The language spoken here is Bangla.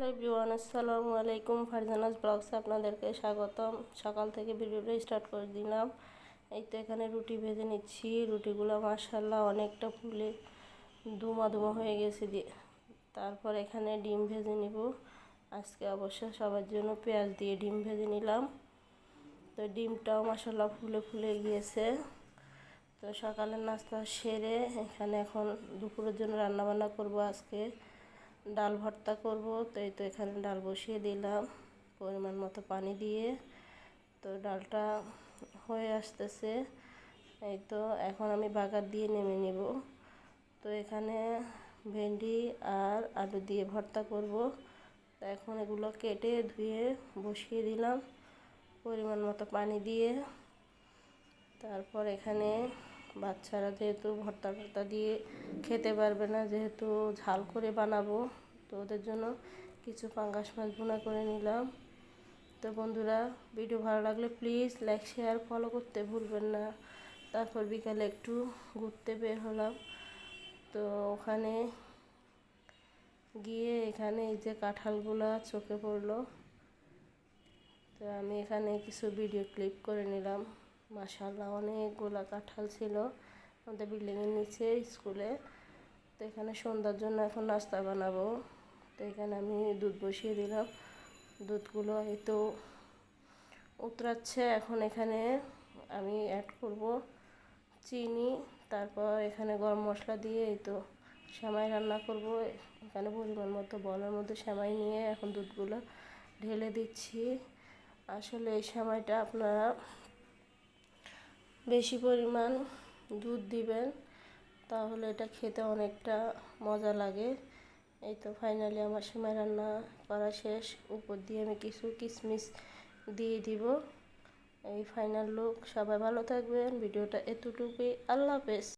হ্যালো এভরিওয়ান, আসসালামু আলাইকুম। ফারজানাস ব্লগসে আপনাদেরকে স্বাগতম। সকাল থেকে ভিডিওটা স্টার্ট করে দিলাম। এই তো এখানে রুটি ভেজে নিচ্ছি। রুটিগুলো মার্শাল্লাহ অনেকটা ফুলে ধুমা ধুমা হয়ে গেছে দিয়ে। তারপর এখানে ডিম ভেজে নিব। আজকে অবশ্য সবার জন্য পেঁয়াজ দিয়ে ডিম ভেজে নিলাম। তো ডিমটাও মার্শাল্লাহ ফুলে ফুলে গিয়েছে। তো সকালের নাস্তা সেরে এখানে এখন দুপুরের জন্য রান্নাবান্না করব আজকে। ডাল ভর্তা করব। তো এই তো এখানে ডাল বসিয়ে দিলাম পরিমাণ মতো পানি দিয়ে। তো ডালটা হয়ে আসতেছে। এই তো এখন আমি বাগার দিয়ে নেমে নেব। তো এখানে ভেন্ডি আর আলু দিয়ে ভর্তা করব। তো এখন এগুলো কেটে ধুয়ে বসিয়ে দিলাম পরিমাণ মতো পানি দিয়ে। তারপর এখানে বাচ্চারা যেহেতু ভর্তা ভর্তা দিয়ে খেতে পারবে না, যেহেতু ঝাল করে বানাবো, তো ওদের জন্য কিছু পাঙ্গাস মাছ বোনা করে নিলাম। তো বন্ধুরা, ভিডিও ভালো লাগলে প্লিজ লাইক শেয়ার ফলো করতে ভুলবেন না। তারপর বিকালে একটু ঘুরতে বের হলাম। তো ওখানে গিয়ে এখানে এই যে কাঁঠালগুলো চোখে পড়ল। তো আমি এখানে কিছু ভিডিও ক্লিপ করে নিলাম। মাসাল্লাহ অনেকগুলো কাঁঠাল ছিল আমাদের বিল্ডিংয়ের নিচে স্কুলে তো এখানে সন্ধ্যার জন্য এখন নাস্তা বানাবো। তো এখানে আমি দুধ বসিয়ে দিলাম। দুধগুলো হয়তো উতরাচ্ছে। এখন এখানে আমি অ্যাড করব চিনি, তারপর এখানে গরম মশলা দিয়ে এই তো সেমাই রান্না করব। এখানে পরিমাণ মতো বলের মধ্যে সেমাই নিয়ে এখন দুধগুলো ঢেলে দিচ্ছি। আসলে এই সেমাইটা আপনারা বেশি পরিমাণ দুধ দিবেন, তাহলে এটা খেতে অনেকটা মজা লাগে। এই তো ফাইনালি আমার সেমাই রান্না করা শেষ। উপর দিয়ে আমি কিছু কিশমিশ দিয়ে দিব। এই ফাইনাল লুক সবাই ভালো থাকবেন। ভিডিওটা এতটুকুই। আল্লাহ হাফেজ।